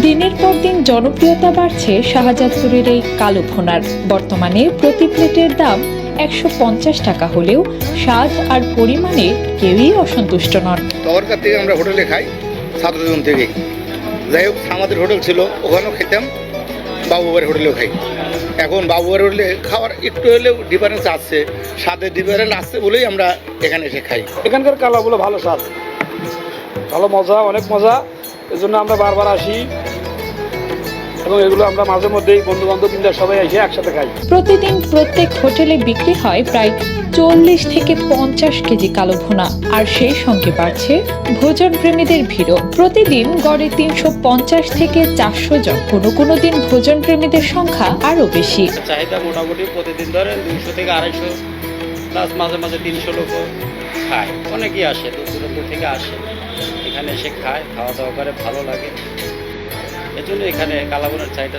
দিনের পর দিন জনপ্রিয়তা বাড়ছে শাহজাদপুরের এই কালো ভুনার। বর্তমানে প্রতি প্লেটের দাম একশো পঞ্চাশ টাকা হলেও স্বাদ আর পরিমাণে কেউই অসন্তুষ্ট নন। তখনকার থেকে আমরা হোটেলে খাই ছাত্রজন থেকে। যাই হোক আমাদের হোটেল ছিল ওখানেও খেতাম বাবুবাড়ি হোটেলেও খাই। এখন বাবুবাড়ি হোটেলে খাওয়ার একটু হলেও ডিফারেন্স আসছে স্বাদের ডিফারেন্স আসছে বলেই আমরা এখানে এসে খাই। এখানকার কালাগুলো ভালো স্বাদ। ভালো মজা অনেক মজা। এই জন্য আমরা বারবার আসি এবং এগুলো আমরা মাঝে মধ্যেই বন্ধু বান্ধব সবাই এসে একসাথে খাই। প্রতিদিন প্রত্যেক হোটেলে বিক্রি হয় প্রায় চল্লিশ থেকে পঞ্চাশ কেজি কালো ভুনা। আর সেই সঙ্গে বাড়ছে ভোজন প্রেমীদের ভিড়ও। প্রতিদিন গড়ে তিনশো পঞ্চাশ থেকে চারশো জন। কোনো কোনো দিন ভোজন প্রেমীদের সংখ্যা আরও বেশি। চাহিদা মোটামুটি প্রতিদিন ধরেন দুইশো থেকে আড়াইশো প্লাস মাঝে মাঝে তিনশো লোক খায়। অনেকেই আসে, দূর দূরান্ত থেকে আসে। এখানে এসে খায়, খাওয়া দাওয়া করে, ভালো লাগে। এজন্য এখানে কালাবনের চাহিদা